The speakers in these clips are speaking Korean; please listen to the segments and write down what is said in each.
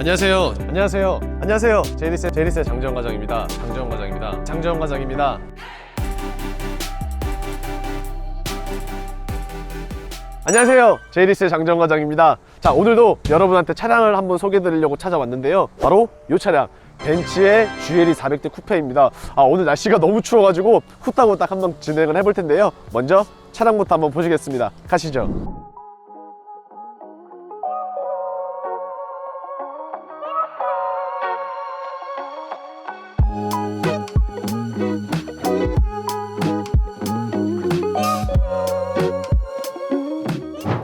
안녕하세요. 안녕하세요. 안녕하세요. 제리스 제리스 장재원 과장입니다. 장재원 과장입니다. 장재원 과장입니다. 안녕하세요. 제이리스의 장정 과장입니다. 자, 오늘도 여러분한테 차량을 한번 소개해 드리려고 찾아왔는데요. 바로 이 차량. 벤츠의 GLE 400대 쿠페입니다. 아, 오늘 날씨가 너무 추워 가지고 후딱후딱 한번 진행을 해볼 텐데요. 먼저 차량부터 한번 보시겠습니다. 가시죠.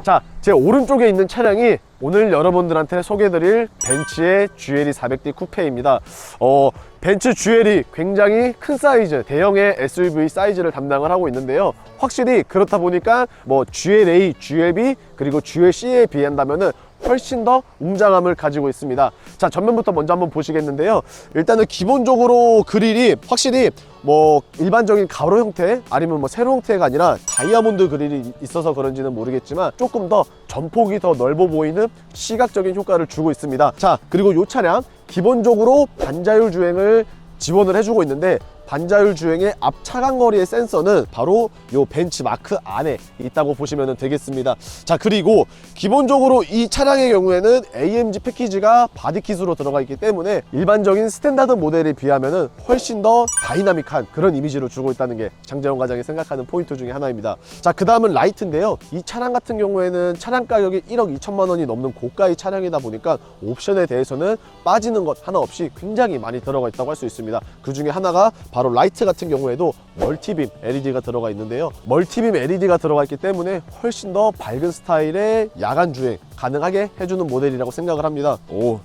자, 제 오른쪽에 있는 차량이 오늘 여러분들한테 소개해드릴 벤츠의 GLE 400D 쿠페입니다. 어, 벤츠 GLE 굉장히 큰 사이즈, 대형의 SUV 사이즈를 담당을 하고 있는데요. 확실히 그렇다 보니까 뭐 GLA, GLB 그리고 GLC에 비한다면은 훨씬 더 웅장함을 가지고 있습니다. 자, 전면부터 먼저 한번 보시겠는데요. 일단은 기본적으로 그릴이 확실히 뭐 일반적인 가로 형태 아니면 뭐 세로 형태가 아니라 다이아몬드 그릴이 있어서 그런지는 모르겠지만 조금 더 전폭이 더 넓어 보이는 시각적인 효과를 주고 있습니다. 자, 그리고 이 차량 기본적으로 반자율 주행을 지원을 해주고 있는데 반자율 주행의 앞 차간 거리의 센서는 바로 요 벤츠 마크 안에 있다고 보시면 되겠습니다. 자 그리고 기본적으로 이 차량의 경우에는 AMG 패키지가 바디킷으로 들어가 있기 때문에 일반적인 스탠다드 모델에 비하면 훨씬 더 다이나믹한 그런 이미지를 주고 있다는 게 장재원 과장이 생각하는 포인트 중에 하나입니다. 자그 다음은 라이트인데요. 이 차량 같은 경우에는 차량 가격이 1억 2천만 원이 넘는 고가의 차량이다 보니까 옵션에 대해서는 빠지는 것 하나 없이 굉장히 많이 들어가 있다고 할 수 있습니다. 그 중에 하나가 바로 라이트 같은 경우에도 멀티빔 LED가 들어가 있는데요. 멀티빔 LED가 들어가 있기 때문에 훨씬 더 밝은 스타일의 야간 주행 가능하게 해주는 모델이라고 생각을 합니다. 오.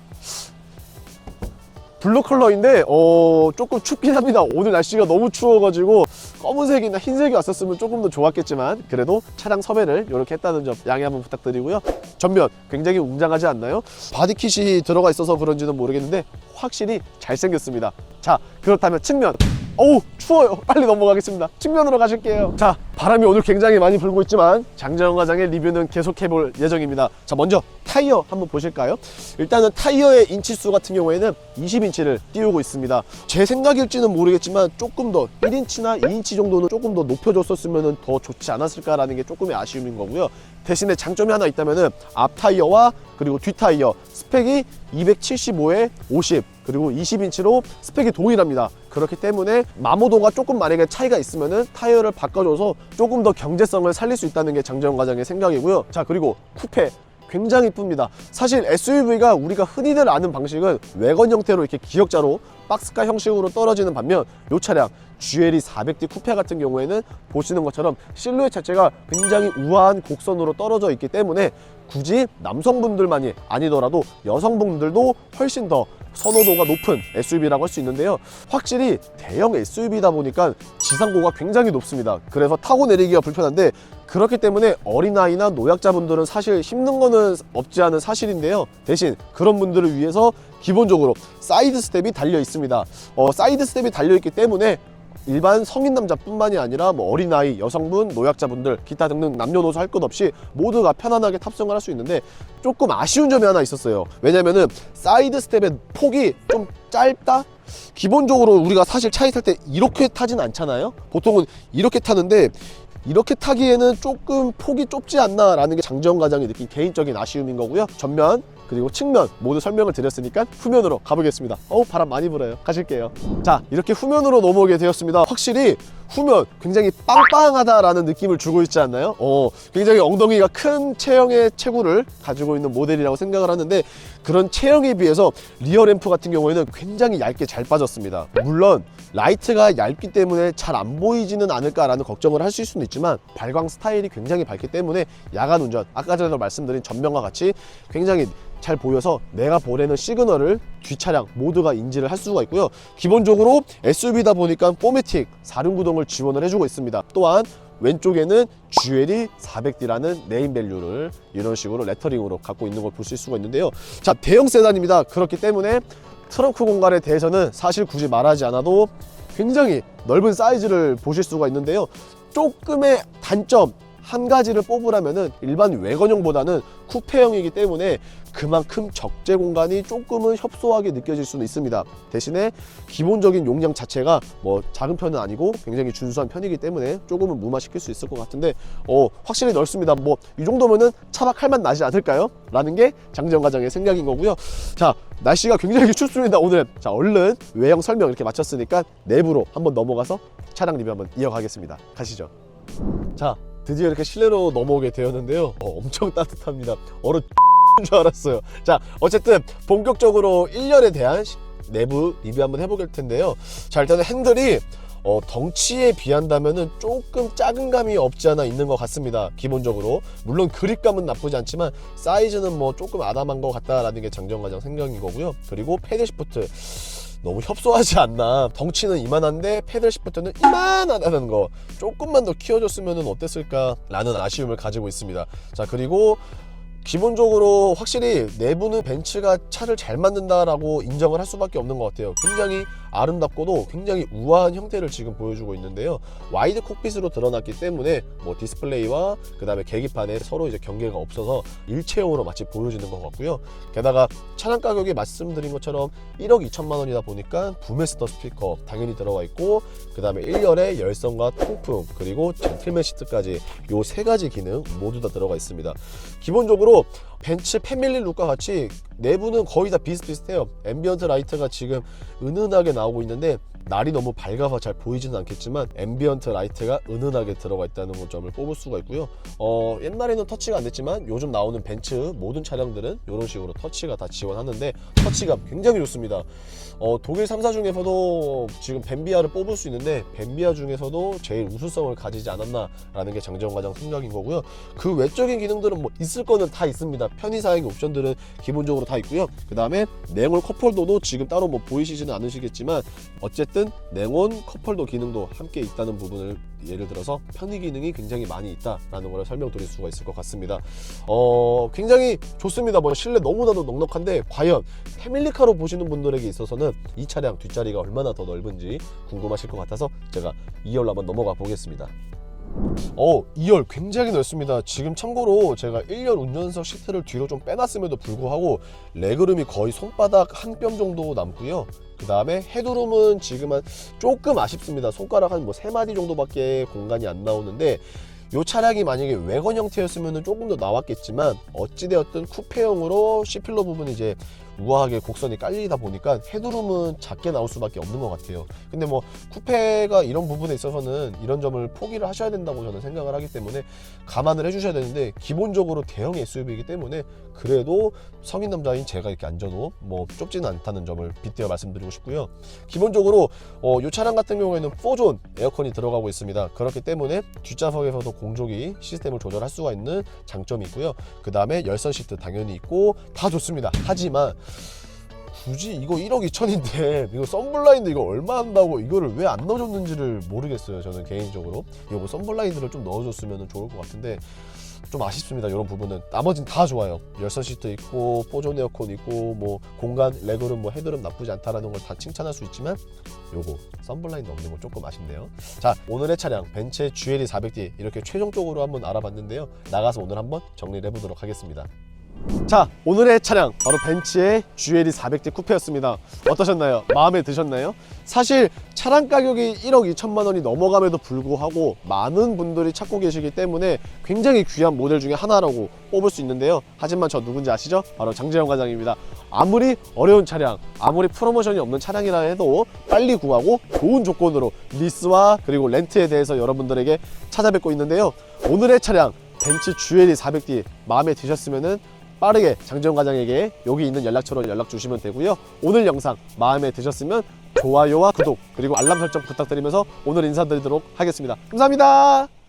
블루 컬러인데 어 조금 춥긴 합니다. 오늘 날씨가 너무 추워가지고 검은색이나 흰색이 왔었으면 조금 더 좋았겠지만 그래도 차량 섭외를 이렇게 했다는 점 양해 한번 부탁드리고요. 전면 굉장히 웅장하지 않나요? 바디킷이 들어가 있어서 그런지는 모르겠는데 확실히 잘생겼습니다. 자 그렇다면 측면 어우 추워요. 빨리 넘어가겠습니다. 측면으로 가실게요. 자 바람이 오늘 굉장히 많이 불고 있지만 장정원 과장의 리뷰는 계속해 볼 예정입니다. 자 먼저 타이어 한번 보실까요? 일단은 타이어의 인치수 같은 경우에는 20인치를 띄우고 있습니다. 제 생각일지는 모르겠지만 조금 더 1인치나 2인치 정도는 조금 더 높여줬었으면 더 좋지 않았을까라는 게 조금의 아쉬움인 거고요. 대신에 장점이 하나 있다면은 앞 타이어와 그리고 뒷 타이어 스펙이 275에 50 그리고 20인치로 스펙이 동일합니다. 그렇기 때문에 마모도가 조금 만약에 차이가 있으면은 타이어를 바꿔줘서 조금 더 경제성을 살릴 수 있다는 게 장재원 과장의 생각이고요. 자 그리고 쿠페 굉장히 이쁩니다. 사실 SUV가 우리가 흔히들 아는 방식은 외건 형태로 이렇게 기역자로 박스카 형식으로 떨어지는 반면 이 차량 GLE 400D 쿠페 같은 경우에는 보시는 것처럼 실루엣 자체가 굉장히 우아한 곡선으로 떨어져 있기 때문에 굳이 남성분들만이 아니더라도 여성분들도 훨씬 더 선호도가 높은 SUV라고 할 수 있는데요. 확실히 대형 SUV다 보니까 지상고가 굉장히 높습니다. 그래서 타고 내리기가 불편한데 그렇기 때문에 어린아이나 노약자분들은 사실 힘든 거는 없지 않은 사실인데요. 대신 그런 분들을 위해서 기본적으로 사이드 스텝이 달려 있습니다. 어, 사이드 스텝이 달려 있기 때문에 일반 성인 남자뿐만이 아니라 뭐 어린아이, 여성분, 노약자분들, 기타 등등 남녀노소 할 것 없이 모두가 편안하게 탑승을 할 수 있는데 조금 아쉬운 점이 하나 있었어요. 왜냐면은 사이드 스텝의 폭이 좀 짧다? 기본적으로 우리가 사실 차에 탈 때 이렇게 타진 않잖아요. 보통은 이렇게 타는데 이렇게 타기에는 조금 폭이 좁지 않나라는 게 장지원 과장이 느낀 개인적인 아쉬움인 거고요. 전면 그리고 측면 모두 설명을 드렸으니까 후면으로 가보겠습니다. 어우 바람 많이 불어요. 가실게요. 자 이렇게 후면으로 넘어오게 되었습니다. 확실히 후면 굉장히 빵빵하다라는 느낌을 주고 있지 않나요? 어, 굉장히 엉덩이가 큰 체형의 체구를 가지고 있는 모델이라고 생각을 하는데 그런 체형에 비해서 리어 램프 같은 경우에는 굉장히 얇게 잘 빠졌습니다. 물론 라이트가 얇기 때문에 잘 안 보이지는 않을까라는 걱정을 하실 수는 있지만 발광 스타일이 굉장히 밝기 때문에 야간 운전 아까 전에 말씀드린 전면과 같이 굉장히 잘 보여서 내가 보내는 시그널을 뒷차량 모두가 인지를 할 수가 있고요. 기본적으로 SUV다 보니까 포매틱 4륜 구동을 지원을 해주고 있습니다. 또한 왼쪽에는 GLE 400D라는 네임 밸류를 이런 식으로 레터링으로 갖고 있는 걸 보실 수가 있는데요. 자, 대형 세단입니다. 그렇기 때문에 트렁크 공간에 대해서는 사실 굳이 말하지 않아도 굉장히 넓은 사이즈를 보실 수가 있는데요. 조금의 단점 한 가지를 뽑으라면은 일반 외건형보다는 쿠페형이기 때문에 그만큼 적재 공간이 조금은 협소하게 느껴질 수는 있습니다. 대신에 기본적인 용량 자체가 뭐 작은 편은 아니고 굉장히 준수한 편이기 때문에 조금은 무마시킬 수 있을 것 같은데 어, 확실히 넓습니다. 뭐 이 정도면은 차박할 맛 나지 않을까요? 라는 게 장재영 과장의 생각인 거고요. 자 날씨가 굉장히 춥습니다 오늘. 자 얼른 외형 설명 이렇게 마쳤으니까 내부로 한번 넘어가서 차량 리뷰 한번 이어가겠습니다. 가시죠. 자 드디어 이렇게 실내로 넘어오게 되었는데요. 어, 엄청 따뜻합니다. 얼어 줄 알았어요. 자, 어쨌든 본격적으로 1열에 대한 시- 내부 리뷰 한번 해보길 텐데요. 자, 일단은 핸들이 어, 덩치에 비한다면은 조금 작은 감이 없지 않아 있는 것 같습니다. 기본적으로 물론 그립감은 나쁘지 않지만 사이즈는 뭐 조금 아담한 것 같다라는 게 장정과장 생각인 거고요. 그리고 패드 시프트 너무 협소하지 않나. 덩치는 이만한데 패들 시프트는 이만하다는 거. 조금만 더 키워줬으면 어땠을까라는 아쉬움을 가지고 있습니다. 자 그리고 기본적으로 확실히 내부는 벤츠가 차를 잘 만든다라고 인정을 할 수밖에 없는 것 같아요. 굉장히 아름답고도 굉장히 우아한 형태를 지금 보여주고 있는데요. 와이드 콕핏으로 드러났기 때문에 뭐 디스플레이와 그 다음에 계기판에 서로 이제 경계가 없어서 일체형으로 마치 보여지는 것 같고요. 게다가 차량 가격이 말씀드린 것처럼 1억 2천만 원이다 보니까 부메스터 스피커 당연히 들어가 있고 그 다음에 1열에 열선과 통풍 그리고 젠틀맨 시트까지 요 세 가지 기능 모두 다 들어가 있습니다. 기본적으로 벤츠 패밀리 룩과 같이 내부는 거의 다 비슷비슷해요. 앰비언트 라이트가 지금 은은하게 나오고 있는데 날이 너무 밝아서 잘 보이지는 않겠지만 앰비언트 라이트가 은은하게 들어가 있다는 점을 뽑을 수가 있고요. 어, 옛날에는 터치가 안 됐지만 요즘 나오는 벤츠 모든 차량들은 이런 식으로 터치가 다 지원하는데 터치감 굉장히 좋습니다. 어, 독일 3사 중에서도 지금 벤비아를 뽑을 수 있는데 벤비아 중에서도 제일 우수성을 가지지 않았나라는 게 장정 과장 생각인 거고요. 그 외적인 기능들은 뭐 있을 거는 다 있습니다. 편의 사양 옵션들은 기본적으로 다 있고요. 그 다음에 냉온 컵홀더도 지금 따로 뭐 보이시지는 않으시겠지만 어쨌든 냉온 컵홀더 기능도 함께 있다는 부분을 예를 들어서 편의 기능이 굉장히 많이 있다라는 걸 설명드릴 수가 있을 것 같습니다. 어, 굉장히 좋습니다. 뭐 실내 너무나도 넉넉한데 과연 패밀리카로 보시는 분들에게 있어서는 이 차량 뒷자리가 얼마나 더 넓은지 궁금하실 것 같아서 제가 2열로 한번 넘어가 보겠습니다. 어, 2열 굉장히 넓습니다. 지금 참고로 제가 1열 운전석 시트를 뒤로 좀 빼놨음에도 불구하고 레그룸이 거의 손바닥 한 뼘 정도 남고요. 그 다음에 헤드룸은 지금은 조금 아쉽습니다. 손가락 한 뭐 세 마디 정도밖에 공간이 안 나오는데 이 차량이 만약에 외건 형태였으면 조금 더 나왔겠지만 어찌되었든 쿠페형으로 C필러 부분이 이제 우아하게 곡선이 깔리다 보니까 헤드룸은 작게 나올 수밖에 없는 것 같아요. 근데 뭐 쿠페가 이런 부분에 있어서는 이런 점을 포기를 하셔야 된다고 저는 생각을 하기 때문에 감안을 해주셔야 되는데 기본적으로 대형 SUV이기 때문에 그래도 성인 남자인 제가 이렇게 앉아도 뭐 좁지는 않다는 점을 빗대어 말씀드리고 싶고요. 기본적으로 어, 이 차량 같은 경우에는 4존 에어컨이 들어가고 있습니다. 그렇기 때문에 뒷좌석에서도 공조기 시스템을 조절할 수가 있는 장점이 있고요. 그 다음에 열선 시트 당연히 있고 다 좋습니다. 하지만 굳이 이거 1억 2천인데 이거 썬블라인드 이거 얼마 한다고 이거를 왜 안 넣어줬는지를 모르겠어요. 저는 개인적으로 이거 뭐 썬블라인드를 좀 넣어줬으면 좋을 것 같은데 좀 아쉽습니다. 이런 부분은 나머진 다 좋아요. 열선 시트 있고 포존 에어컨 있고 뭐 공간 레그룸 뭐 헤드룸 나쁘지 않다라는 걸 다 칭찬할 수 있지만 요거 썬블라인드 없는 거 조금 아쉽네요. 자 오늘의 차량 벤츠의 GLE 400D 이렇게 최종적으로 한번 알아봤는데요. 나가서 오늘 한번 정리를 해보도록 하겠습니다. 자 오늘의 차량 바로 벤츠의 GLE 400D 쿠페였습니다 어떠셨나요? 마음에 드셨나요? 사실 차량 가격이 1억 2천만 원이 넘어감에도 불구하고 많은 분들이 찾고 계시기 때문에 굉장히 귀한 모델 중에 하나라고 뽑을 수 있는데요 하지만 저 누군지 아시죠? 바로 장재영 과장입니다 아무리 어려운 차량 아무리 프로모션이 없는 차량이라 해도 빨리 구하고 좋은 조건으로 리스와 그리고 렌트에 대해서 여러분들에게 찾아뵙고 있는데요 오늘의 차량 벤츠 GLE 400D 마음에 드셨으면은 빠르게 장재영 과장에게 여기 있는 연락처로 연락 주시면 되고요. 오늘 영상 마음에 드셨으면 좋아요와 구독 그리고 알람 설정 부탁드리면서 오늘 인사드리도록 하겠습니다. 감사합니다.